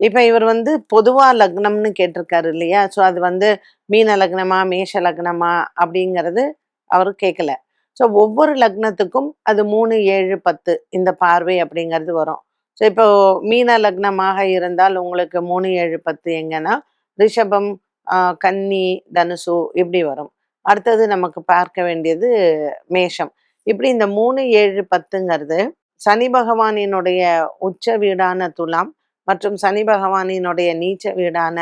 இப்போ இவர் வந்து பொதுவாக லக்னம்னு கேட்டிருக்காரு இல்லையா? ஸோ அது வந்து மீன லக்னமா, மேஷ லக்னமா அப்படிங்கிறது அவர் கேட்கல. ஸோ ஒவ்வொரு லக்னத்துக்கும் அது 3, 7, 10 இந்த பார்வை அப்படிங்கிறது வரும். ஸோ இப்போ மீன லக்னமாக இருந்தால் உங்களுக்கு 3, 7, 10 எங்கன்னா, ரிஷபம், கன்னி, தனுசு இப்படி வரும். அடுத்தது நமக்கு பார்க்க வேண்டியது மேஷம். இப்படி இந்த 3, 7, 10ங்கிறது சனி பகவானினுடைய உச்ச வீடான துலாம் மற்றும் சனி பகவானினுடைய நீச்ச வீடான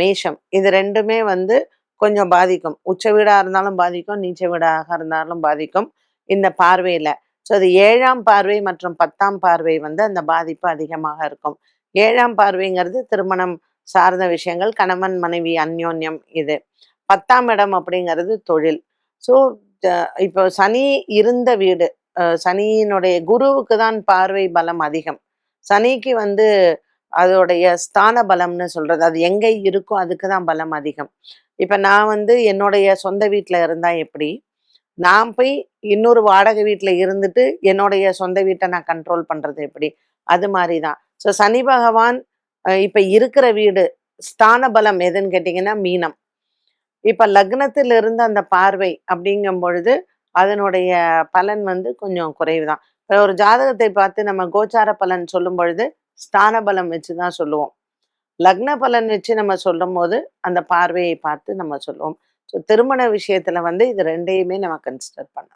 மேஷம். இது ரெண்டுமே வந்து கொஞ்சம் பாதிக்கும். உச்ச வீடா இருந்தாலும் பாதிக்கும், நீச்ச வீடாக இருந்தாலும் பாதிக்கும். இந்த பார்வையில. ஸோ அது ஏழாம் பார்வை மற்றும் 10ஆம் பார்வை வந்து அந்த பாதிப்பு அதிகமாக இருக்கும். ஏழாம் பார்வைங்கிறது திருமணம் சார்ந்த விஷயங்கள், கணவன், மனைவி அந்யோன்யம் இது. 10ஆம் இடம் அப்படிங்கிறது தொழில். ஸோ இப்போ சனி இருந்த வீடு, சனியினுடைய குருவுக்கு தான் பார்வை பலம் அதிகம். சனிக்கு வந்து அதோடைய ஸ்தான பலம்னு சொல்றது. அது எங்கே இருக்கோ அதுக்கு தான் பலம் அதிகம். இப்போ நான் வந்து என்னுடைய சொந்த வீட்டில் இருந்தால் எப்படி? நான் போய் இன்னொரு வாடகை வீட்டில் இருந்துட்டு, என்னுடைய சொந்த வீட்டை நான் கண்ட்ரோல் பண்றது எப்படி? அது மாதிரி தான். ஸோ சனி பகவான் இப்போ இருக்கிற வீடு, ஸ்தான பலம் எதுன்னு கேட்டிங்கன்னா மீனம். இப்போ லக்னத்திலிருந்து அந்த பார்வை அப்படிங்கும் பொழுது, அதனுடைய பலன் வந்து கொஞ்சம் குறைவு தான். ஒரு ஜாதகத்தை பார்த்து நம்ம கோச்சார பலன் சொல்லும் பொழுது, ஸ்தான பலம் வச்சு தான் சொல்லுவோம். லக்ன பலன் வச்சு நம்ம சொல்லும்போது, அந்த பார்வையை பார்த்து நம்ம சொல்லுவோம். ஸோ திருமண விஷயத்துல வந்து இது ரெண்டையுமே நம்ம கன்சிடர் பண்ணலாம்